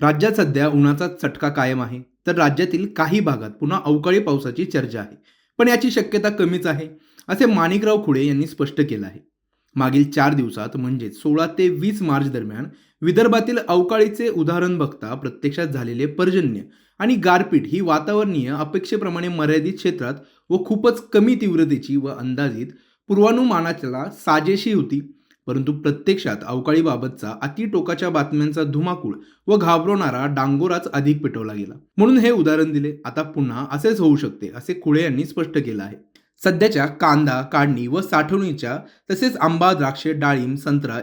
राज्यात सध्या उन्हाचा चटका कायम आहे. तर राज्यातील काही भागात पुन्हा अवकाळी पावसाची चर्चा आहे. पण याची शक्यता कमीच आहे असे माणिकराव खुडे यांनी स्पष्ट केलं आहे. मागील चार दिवसात म्हणजेच सोळा ते वीस मार्च दरम्यान विदर्भातील अवकाळीचे उदाहरण बघता प्रत्यक्षात झालेले पर्जन्य आणि गारपीट ही वातावरणीय अपेक्षेप्रमाणे मर्यादित क्षेत्रात व खूपच कमी तीव्रतेची व अंदाजित पूर्वानुमानाला साजेशी होती. परंतु प्रत्यक्षात अवकाळीबाबतचा अतिटोकाच्या बातम्यांचा धुमाकूळ व घाबरवणारा डांगोराच अधिक पेटवला गेला. म्हणून हे उदाहरण दिले. आता पुन्हा असेच होऊ शकते असे खुळे यांनी स्पष्ट केलं आहे. सध्याच्या कांदा काढणी व साठवणीच्या तसेच आंबा द्राक्षे डाळिंब संत्रा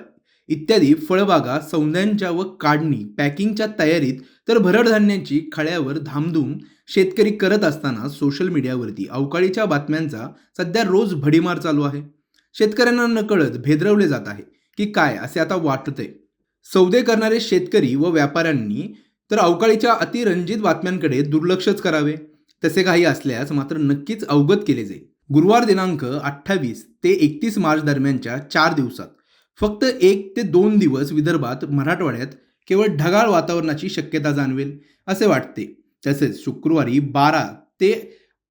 इत्यादी फळबागा सौंदर्यांच्या व काढणी पॅकिंगच्या तयारीत तर भरड धान्याची खळ्यावर धामधूम शेतकरी करत असताना सोशल मीडियावरती अवकाळीच्या बातम्यांचा सध्या रोज भडीमार चालू आहे. शेतकऱ्यांना नकळत भेदरवले जात आहे. की काय असे आता वाटतंय. सौदे करणारे शेतकरी व व्यापाऱ्यांनी तर अवकाळीच्या अतिरंजित बातम्यांकडे दुर्लक्षच करावे. तसे काही असल्यास मात्र नक्कीच अवगत केले जाईल. गुरुवार दिनांक अठ्ठावीस ते एकतीस मार्च दरम्यानच्या चार दिवसात फक्त एक ते दोन दिवस विदर्भात मराठवाड्यात केवळ ढगाळ वातावरणाची शक्यता जाणवेल असे वाटते. तसेच शुक्रवारी बारा ते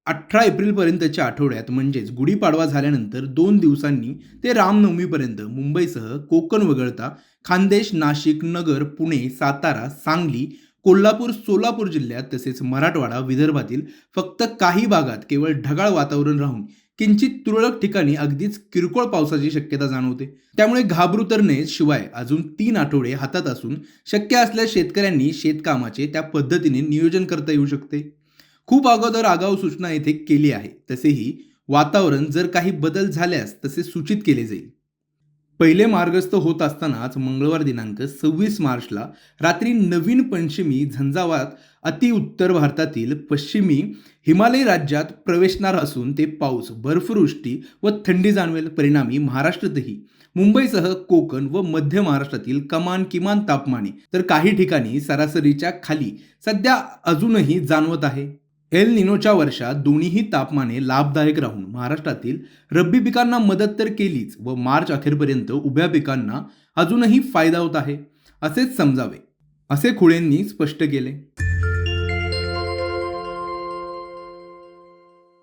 अठरा एप्रिलपर्यंतच्या आठवड्यात म्हणजेच गुढीपाडवा झाल्यानंतर दोन दिवसांनी ते रामनवमीपर्यंत मुंबईसह कोकण वगळता खान्देश नाशिक नगर पुणे सातारा सांगली कोल्हापूर सोलापूर जिल्ह्यात तसेच मराठवाडा विदर्भातील फक्त काही भागात केवळ ढगाळ वातावरण राहून किंचित तुरळक ठिकाणी अगदीच किरकोळ पावसाची शक्यता जाणवते. त्यामुळे घाबरू तर नये शिवाय अजून तीन आठवडे हातात असून शक्य असल्यास शेतकऱ्यांनी शेतकामाचे त्या पद्धतीने नियोजन करता येऊ शकते. खूप अगोदर आगाऊ सूचना येथे केली आहे. तसेही वातावरण जर काही बदल झाल्यास तसे सूचित केले जाईल. पहिले मार्गस्थ होत असतानाच मंगळवार दिनांक सव्वीस मार्चला रात्री नवीन पंचमी झंझावात अति उत्तर भारतातील पश्चिमी हिमालय राज्यात प्रवेशणार असून ते पाऊस बर्फवृष्टी व थंडी जाणवेल परिणामी महाराष्ट्रातही. मुंबईसह कोकण व मध्य महाराष्ट्रातील कमान किमान तापमाने तर काही ठिकाणी सरासरीच्या खाली. सध्या अजूनही जाणवत आहे. एल निनोच्या वर्षात दोन्हीही तापमाने लाभदायक राहून महाराष्ट्रातील रब्बी पिकांना मदत तर केलीच व मार्च अखेरपर्यंत उभ्या पिकांना अजूनही फायदा होत आहे असेच समजावे असे खुळेंनी स्पष्ट केले.